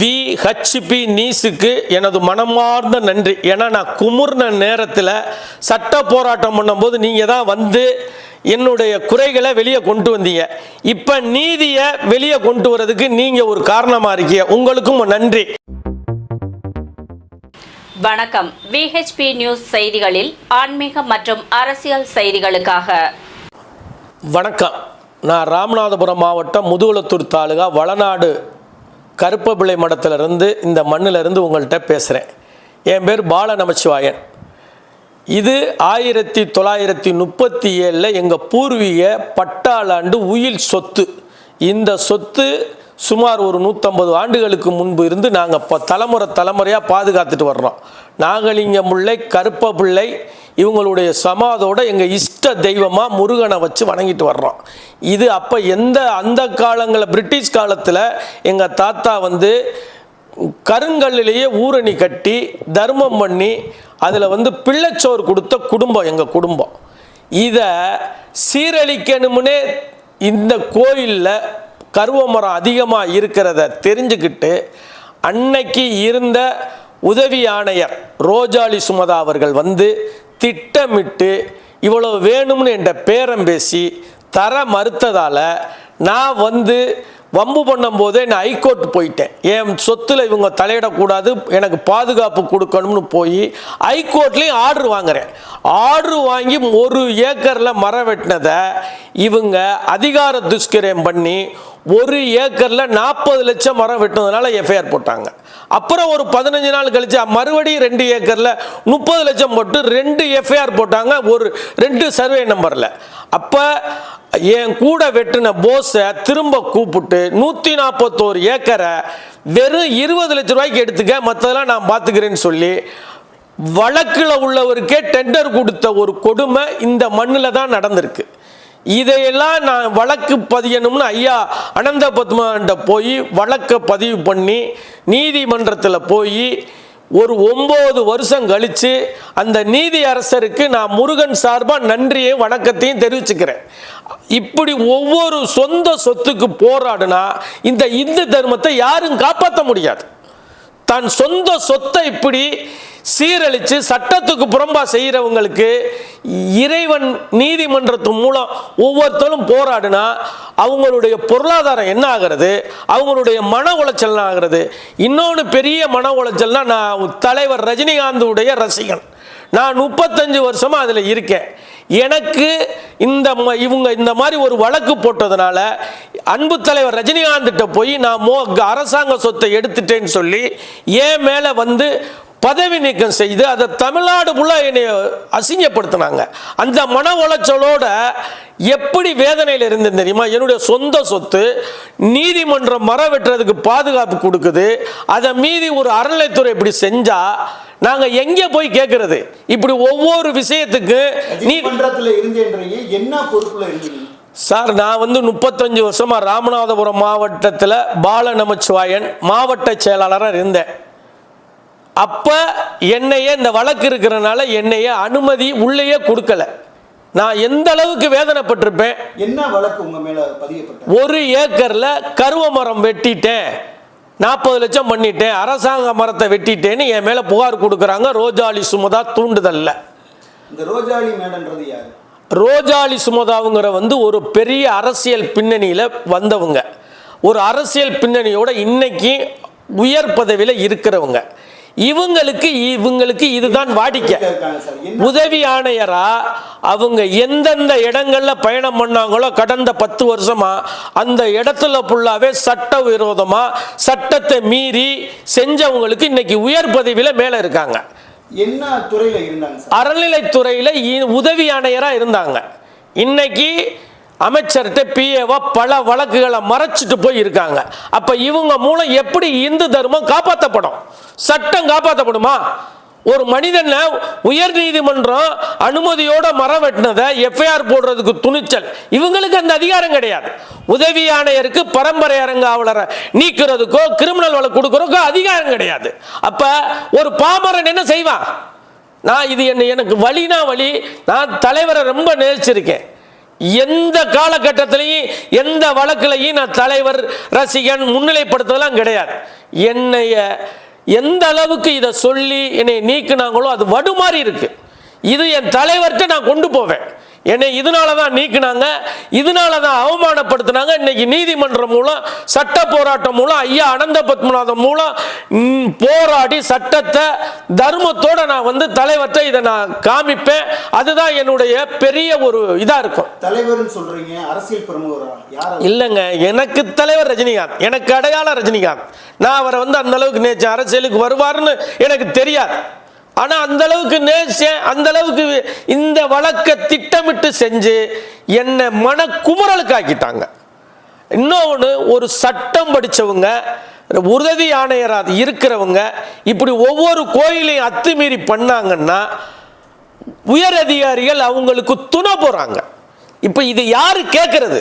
We HP நீஸுக்கு எனது மனமார்ந்த நன்றி. ஏன்னா நான் குமுர்ன நேரத்தில் சட்ட போராட்டம் பண்ணும்போது நீங்கள் தான் வந்து என்னுடைய குறைகளை வெளியே கொண்டு வந்தீங்க. இப்போ நீதியை வெளியே கொண்டு வரதுக்கு நீங்கள் ஒரு காரணமாக இருக்கீங்க. உங்களுக்கும் நன்றி. வணக்கம். விஹெச்பி நியூஸ் செய்திகளில் ஆன்மீக மற்றும் அரசியல் செய்திகளுக்காக. வணக்கம். நான் ராமநாதபுரம் மாவட்டம் முதுகுளத்தூர் தாலுகா வளநாடு கருப்பபிள்ளை மடத்திலிருந்து இந்த மண்ணிலிருந்து உங்கள்கிட்ட பேசுகிறேன் என் பேர் பால நமச்சிவாயன் இது ஆயிரத்தி தொள்ளாயிரத்தி முப்பத்தி ஏழில் எங்கள் பூர்வீக பட்டாளாண்டு உயில் சொத்து. இந்த சொத்து சுமார் ஒரு நூற்றம்பது ஆண்டுகளுக்கு முன்பு இருந்து நாங்கள் இப்போ தலைமுறை தலைமுறையாக பாதுகாத்துட்டு வர்றோம். நாகலிங்கம் முல்லை கருப்ப பிள்ளை இவங்களுடைய சமாதோட எங்கள் இஷ்ட தெய்வமாக முருகனை வச்சு வணங்கிட்டு வர்றோம். இது அப்போ எந்த அந்த காலங்களில் பிரிட்டிஷ் காலத்தில் எங்கள் தாத்தா வந்து கருங்கல்லிலேயே ஊரணி கட்டி தர்மம் பண்ணி அதில் வந்து பிள்ளைச்சோறு கொடுத்த குடும்பம் எங்கள் குடும்பம். இதை சீரழிக்கணும்னே இந்த கோயிலில் கருவமரம் அதிகமாக இருக்கிறத தெரிஞ்சுக்கிட்டு அன்னைக்கு இருந்த உதவி ஆணையர் ரோஜாலி சுமதா அவர்கள் வந்து திட்டமிட்டு இவ்வளோ வேணும்னு என்ற பேரம் பேசி தர மறுத்ததால் நான் வந்து வம்பு பண்ணும்போதே நான் ஹைகோர்ட் போயிட்டேன். என் சொத்தில் இவங்க தலையிடக்கூடாது எனக்கு பாதுகாப்பு கொடுக்கணும்னு போய் ஹைகோர்ட்லேயும் ஆர்டர் வாங்குறேன். ஆர்டர் வாங்கி ஒரு ஏக்கரில் மரம் வெட்டினதை இவங்க அதிகார துஷ்கிரியம் பண்ணி ஒரு ஏக்கரில் நாற்பது லட்சம் மரம் வெட்டினதுனால எஃப்ஐஆர் போட்டாங்க. அப்புறம் ஒரு பதினஞ்சு நாள் கழிச்சு மறுபடியும் ரெண்டு ஏக்கரில் முப்பது லட்சம் போட்டு ரெண்டு எஃப்ஐஆர் போட்டாங்க. ஒரு ரெண்டு சர்வே நம்பரில் அப்போ என் கூட வெட்டின போஸை திரும்ப கூப்பிட்டு நூற்றி நாற்பத்தோரு ஏக்கரை வெறும் இருபது லட்ச ரூபாய்க்கு எடுத்துக்க மற்றதெல்லாம் நான் பார்த்துக்கிறேன்னு சொல்லி வழக்கில் உள்ளவருக்கே டெண்டர் கொடுத்த ஒரு கொடுமை இந்த மண்ணில் தான் நடந்திருக்கு. இதையெல்லாம் நான் வழக்கு பதியணும்னு ஐயா அனந்த பத்மன்ட்ட போய் வழக்கை பதிவு பண்ணி நீதிமன்றத்தில் போய் ஒரு ஒம்பது வருஷம் கழித்து அந்த நீதி அரசருக்கு நான் முருகன் சார்பாக நன்றியையும் வணக்கத்தையும் தெரிவிச்சுக்கிறேன். இப்படி ஒவ்வொரு சொந்த சொத்துக்கு போராடினா இந்த இந்து தர்மத்தை யாரும் காப்பாற்ற முடியாது. தன் சொந்த சொத்தை இப்படி சீரழித்து சட்டத்துக்கு புறம்பாக செய்கிறவங்களுக்கு இறைவன் நீதிமன்றத்து மூலம் ஒவ்வொருத்தரும் போராடினா அவங்களுடைய பொருளாதாரம் என்ன ஆகிறது? அவங்களுடைய மன உளைச்சல் ஆகிறது? இன்னொன்று பெரிய மன உளைச்சல்னா நான் தலைவர் ரஜினிகாந்துடைய ரசிகன். நான் முப்பத்தஞ்சு வருஷமாக அதில் இருக்கேன். எனக்கு இந்த ம- இவங்க இந்த மாதிரி ஒரு வழக்கு போட்டதுனால அன்பு தலைவர் ரஜினிகாந்த்கிட்ட போய் நான் மோ அரசாங்க சொத்தை எடுத்துட்டேன்னு சொல்லி என் மேலே வந்து பதவி நீக்கம் செய்து அதை தமிழ்நாடு ஃபுல்லாக என்னை அசிங்கப்படுத்தினாங்க. அந்த மன உளைச்சலோட எப்படி வேதனையில் இருந்தேன் தெரியுமா? என்னுடைய சொந்த சொத்து நீதிமன்றம் மரம் வெட்டுறதுக்கு பாதுகாப்பு கொடுக்குது. அதை மீறி ஒரு அறநிலைத்துறை இப்படி செஞ்சா நாங்க எங்க போய் கேட்கறது இப்படி ஒவ்வொரு விஷயத்துக்கு நீதிமன்றத்துல இருந்தேன்றீங்க. என்ன பொறுப்புல இருந்தீங்க? சார் நான் வந்து முப்பத்தஞ்சு வருஷமா ராமநாதபுரம் மாவட்டத்தில் பால நமச்சிவாயன் மாவட்ட செயலாளராக இருந்தேன். அப்போ என்னையே இந்த வழக்கு இருக்கிறனால என்னைய அனுமதி உள்ளேயே கொடுக்கல. நான் எந்த அளவுக்கு வேதனைப்பட்டிருப்பேன்? என்ன வழக்கு உங்க மேல பதியப்பட்டது? ஒரு ஏக்கரில் கருவ மரம் வெட்டிட்டேன். நாற்பது லட்சம் பண்ணிட்டேன். அரசாங்க மரத்தை வெட்டிட்டேன்னு என் மேலே புகார் கொடுக்குறாங்க. ரோஜாலி சுமதா தூண்டுதல்ல. இந்த ரோஜாளி மேடன்றது யாரு? ரோஜாலி சுமதாவுங்கிற வந்து ஒரு பெரிய அரசியல் பின்னணியில் வந்தவங்க. ஒரு அரசியல் பின்னணியோட இன்னைக்கு உயர் பதவியில் இருக்கிறவங்க. இவங்களுக்கு இவங்களுக்கு இதுதான் வாடிக்கை. உதவி ஆணையரா அவங்க எந்தெந்த இடங்கள்ல பயணம் பண்ணாங்களோ கடந்த பத்து வருஷமா அந்த இடத்துல ஃபுல்லாவே சட்ட விரோதமா சட்டத்தை மீறி செஞ்சவங்களுக்கு இன்னைக்கு உயர் பதவியில மேல இருக்காங்க. என்ன துறையில இருந்தாங்க அறநிலைத்துறையில உதவி ஆணையரா இருந்தாங்க. இன்னைக்கு அமைச்சர்கிட்ட பிஏவா பல வழக்குகளை மறைச்சிட்டு போய் இருக்காங்க அப்ப இவங்க மூலம் எப்படி இந்து தர்மம் காப்பாற்றப்படும் சட்டம் காப்பாற்றப்படுமா ஒரு மனிதனை உயர் நீதிமன்றம் அனுமதியோட மரம் வெட்டினதை எஃப்ஐஆர் போடுறதுக்கு துணிச்சல். இவங்களுக்கு அந்த அதிகாரம் கிடையாது. உதவி ஆணையருக்கு பரம்பரை அரங்காவலரை நீக்கிறதுக்கோ கிரிமினல் வழக்கு கொடுக்கறதுக்கோ அதிகாரம் கிடையாது. அப்ப ஒரு பாமரன் என்ன செய்வான்? நான் இது என்ன எனக்கு வழினா வழி நான் தலைவரை ரொம்ப நேசிச்சிருக்கேன். எந்த காலகட்டத்திலையும் எந்த வழக்கிலையும் நான் தலைவர் ரசிகன் முன்னிலைப்படுத்தலாம் கிடையாது. என்னைய எந்த அளவுக்கு இதை சொல்லி என்னை நீக்குனாங்களோ அது வடுமாறி இருக்கு. இது என் தலைவர்கிட்ட நான் கொண்டு போவேன். என்னை இதனால தான் நீக்கினாங்க இதனால தான் அவமானப்படுத்தினாங்க. இன்னைக்கு நீதிமன்றம் மூலம் சட்ட போராட்டம் மூலம் ஐயா அனந்த பத்மநாதன் மூலம் போராடி சட்டத்தை தர்மத்தோட நான் வந்து தலைவர்கிட்ட இதை நான் காமிப்பேன். அதுதான் என்னுடைய பெரிய ஒரு இதாக இருக்கும். தலைவர்னு சொல்றீங்க அரசியல் பிரமுகரா? இல்லைங்க எனக்கு தலைவர் ரஜினிகாந்த் எனக்கு அடையாளம் ரஜினிகாந்த். நான் அவரை வந்து அந்த அளவுக்கு நேச்சு அரசியலுக்கு வருவார்னு எனக்கு தெரியாது. ஆனால் அந்த அளவுக்கு நேசேன் அந்த அளவுக்கு இந்த வழக்கை திட்டமிட்டு செஞ்சு என்னை மன குமுறலுக்கு ஆக்கிட்டாங்க இன்னொன்று ஒரு சட்டம் படித்தவங்க உறுதி ஆணையராக இருக்கிறவங்க இப்படி ஒவ்வொரு கோயிலையும் அத்துமீறி பண்ணாங்கன்னா உயர் அதிகாரிகள் அவங்களுக்கு துணை போகிறாங்க இப்போ இது யாரு கேட்கறது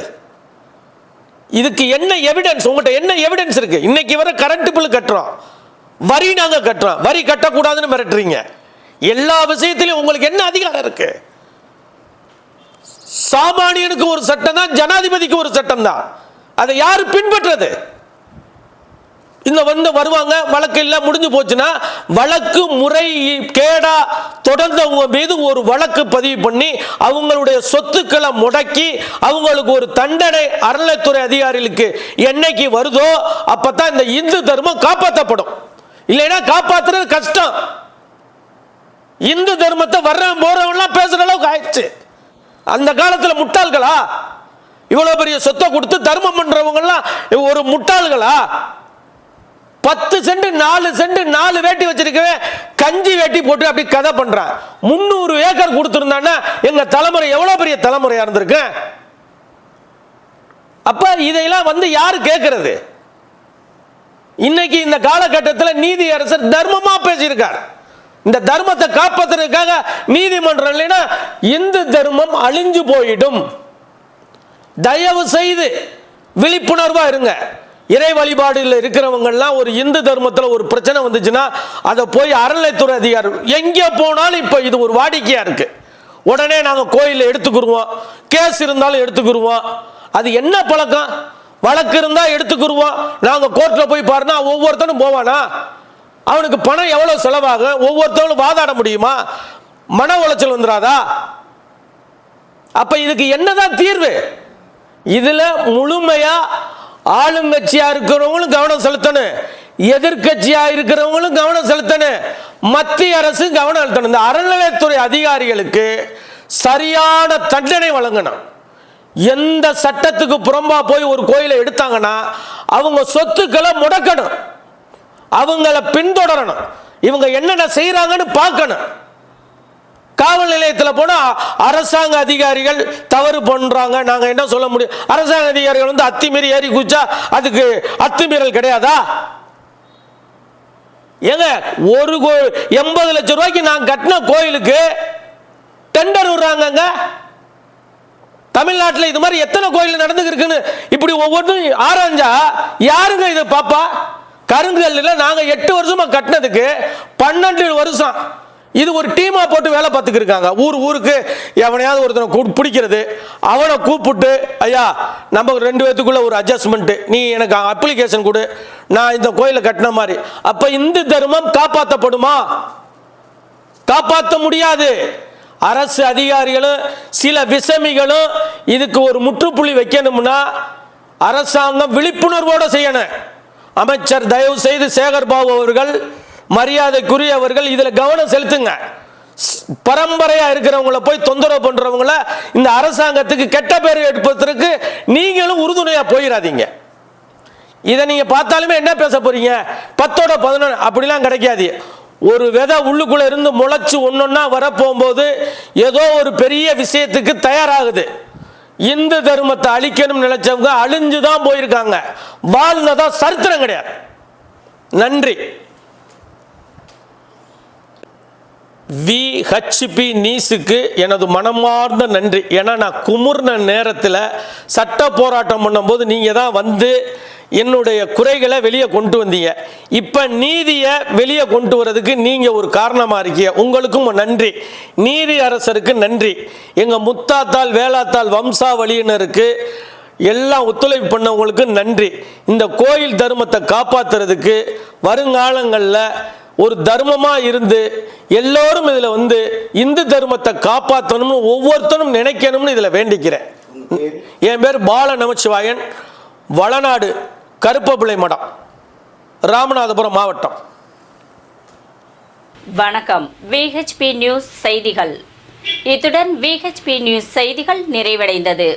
இதுக்கு என்ன எவிடன்ஸ் உங்கள்கிட்ட என்ன எவிடன்ஸ் இருக்கு? இன்னைக்கு வர கரண்ட் பில் கட்டுறோம். வரி நாங்கள் கட்டுறோம். வரி கட்டக்கூடாதுன்னு மிரட்டுறீங்க. எல்லா விஷயத்திலும் உங்களுக்கு என்ன அதிகாரம் இருக்கு? சாமானியனுக்கு ஒரு சட்டம் தான் ஜனாதிபதிக்கு ஒரு சட்டம் தான் அதை யாரு பின்பற்றுறது இந்த வந்து வருவாங்க வழக்கு இல்லை முடிஞ்சு போச்சுன்னா வழக்கு முறை கேடா தொடர்ந்தவங்க மீது ஒரு வழக்கு பதிவு பண்ணி அவங்களுடைய சொத்துக்களை முடக்கி அவங்களுக்கு ஒரு தண்டனை அறநிலைத்துறை அதிகாரிகளுக்கு என்னைக்கு வருதோ அப்பதான் இந்த இந்து தர்மம் காப்பாற்றப்படும் இல்லைன்னா காப்பாத்துறது கஷ்டம். இந்து தர்மத்தை வர்றவன் போறவன்லாம் பேசுற அளவுக்கு ஆயிடுச்சு. அந்த காலத்தில் முட்டாள்களா? இவ்வளவு பெரிய சொத்தை கொடுத்து தர்மம் பண்றவங்கலாம் ஒரு முட்டாள்களா? பத்து சென்ட் நாலு சென்ட் நாலு வேட்டி வச்சிருக்கவே கஞ்சி வேட்டி போட்டு அப்படி கதை பண்றான் முந்நூறு ஏக்கர் கொடுத்துருந்தான்னா எங்க தலைமுறை எவ்வளவு பெரிய தலைமுறையா இருந்திருக்கு? அப்ப இதையெல்லாம் வந்து யாரு கேட்கறது இன்னைக்கு இந்த காலகட்டத்தில் நீதி அரசர் தர்மமா பேசியிருக்கார். இந்த தர்மத்தை காப்பாத்துறதுக்காக நீதிமன்றம் இல்லைன்னா இந்து தர்மம் அழிஞ்சு போயிடும். தயவு செய்து விழிப்புணர்வா இருங்க. இறை வழிபாடுல இருக்கிறவங்கெல்லாம் ஒரு இந்து தர்மத்தில் ஒரு பிரச்சனை வந்துச்சுன்னா அதை போய் அறநிலைத்துறை அதிகாரி எங்கே போனாலும் இப்போ இது ஒரு வாடிக்கையாக இருக்கு. உடனே நாங்கள் கோயிலில் எடுத்துக்கிடுவோம் கேஸ் இருந்தாலும் எடுத்துக்கிருவோம். அது என்ன பழக்கம்? வழக்கு இருந்தால் எடுத்துக்கிருவோம். நாங்கள் கோர்ட்டில் போய் பாருன்னா ஒவ்வொருத்தனும் போவானா? அவனுக்கு பணம் எவ்வளோ செலவாகும்? ஒவ்வொருத்தவங்களும் வாதாட முடியுமா? மன உளைச்சல் வந்துடாதா அப்போ இதுக்கு என்னதான் தீர்வு? இதில் முழுமையாக ஆளுங்கட்சியா இருக்கிறவங்களும் கவனம் செலுத்தணும். எதிர்கட்சியா இருக்கிறவங்களும் கவனம் செலுத்தணும். மத்திய அரசு கவனம் செலுத்தணும். இந்த அறநிலையத்துறை அதிகாரிகளுக்கு சரியான தண்டனை வழங்கணும். எந்த சட்டத்துக்கு புறம்பா போய் ஒரு கோயிலை எடுத்தாங்கன்னா அவங்க சொத்துக்களை முடக்கணும். அவங்கள பின்தொடரணும். இவங்க என்னென்ன செய்கிறாங்கன்னு பார்க்கணும். காவல் நிலையத்தில் போனால் அரசாங்க அதிகாரிகள் தவறு பண்ணுறாங்க நாங்கள் என்ன சொல்ல முடியும்? அரசாங்க அதிகாரிகள் வந்து அத்துமீறி ஏறி குச்சா அதுக்கு அத்துமீறல் கிடையாதா? ஏங்க ஒரு கோ- எண்பது லட்சம் ரூபாய்க்கு நான் கட்டின கோயிலுக்கு டெண்டர் விடுறாங்கங்க. தமிழ்நாட்டில் இது மாதிரி எத்தனை கோயில் நடந்துருக்குன்னு இப்படி ஒவ்வொன்றும் ஆராய்ஞ்சா யாருங்க இதை பாப்பா? கருங்கல்ல நாங்கள் எட்டு வருஷமா கட்டினதுக்கு பன்னெண்டு வருஷம். இது ஒரு டீமாக போட்டு வேலை பார்த்துக்கிருக்காங்க. ஊர் ஊருக்கு எவனையாவது ஒருத்தனை கூ- பிடிக்கிறது. அவனை கூப்பிட்டு ஐயா நம்ம ரெண்டு பேத்துக்குள்ள ஒரு அட்ஜஸ்ட்மெண்ட்டு நீ எனக்கு அப்ளிகேஷன் கொடு. நான் இந்த கோயிலை கட்டின மாதிரி. அப்போ இந்து தர்மம் காப்பாற்றப்படுமா காப்பாற்ற முடியாது. அரசு அதிகாரிகளும் சில விசமிகளும் இதுக்கு ஒரு முற்றுப்புள்ளி வைக்கணும்னா அரசாங்கம் விழிப்புணர்வோடு செய்யணும். அமைச்சர் தயவு செய்து சேகர் பாபு அவர்கள் மரியாதைக்குரியவர்கள் இதில் கவனம் செலுத்துங்க. ஸ்- பரம்பரையா இருக்கிறவங்கள போய் தொந்தரவு பண்றவங்கள இந்த அரசாங்கத்துக்கு கெட்ட பேர் எடுப்பதற்கு நீங்களும் உறுதுணையா போயிடாதீங்க இதை நீங்க பார்த்தாலுமே என்ன பேச போறீங்க? பத்தோட பதினொன்று அப்படிலாம் கிடைக்காது. ஒரு விதை உள்ளுக்குள்ள இருந்து முளைச்சு ஒன்னொன்னா வரப்போகும்போது ஏதோ ஒரு பெரிய விஷயத்துக்கு தயாராகுது. இந்து தர்மத்தை அழிக்கணும்னு நினைச்சவங்க அழிஞ்சு தான் போயிருக்காங்க. வாழ்ந்ததா சரித்திரம் கிடையாது. நன்றி. விஹெச்பி நீஸுக்கு எனது மனமார்ந்த நன்றி. ஏன்னா நான் குமுர்ன நேரத்தில் சட்ட போராட்டம் பண்ணும்போது நீங்கள் தான் வந்து என்னுடைய குறைகளை வெளியே கொண்டு வந்தீங்க. இப்போ நீதியை வெளியே கொண்டு வரதுக்கு நீங்கள் ஒரு காரணமாக இருக்கீங்க. உங்களுக்கும் நன்றி. நீதி அரசருக்கு நன்றி. எங்கள் முத்தாத்தால் வேளாத்தால் வம்சாவளியினருக்கு எல்லாம் ஒத்துழைப்பு பண்ணவங்களுக்கு நன்றி. இந்த கோயில் தர்மத்தை காப்பாத்துறதுக்கு வருங்காலங்களில் ஒரு தர்மமாக இருந்து எல்லோரும் இதில் வந்து இந்து தர்மத்தை காப்பாற்றணும்னு ஒவ்வொருத்தனும் நினைக்கணும்னு இதில் வேண்டிக்கிறேன். என் பேர் பால நமச்சிவாயன் வளநாடு கருப்பபிள்ளை மடம் ராமநாதபுரம் மாவட்டம். வணக்கம். விஹெச்பி நியூஸ் செய்திகள். இத்துடன் விஹெச்பி நியூஸ் செய்திகள் நிறைவடைந்தது.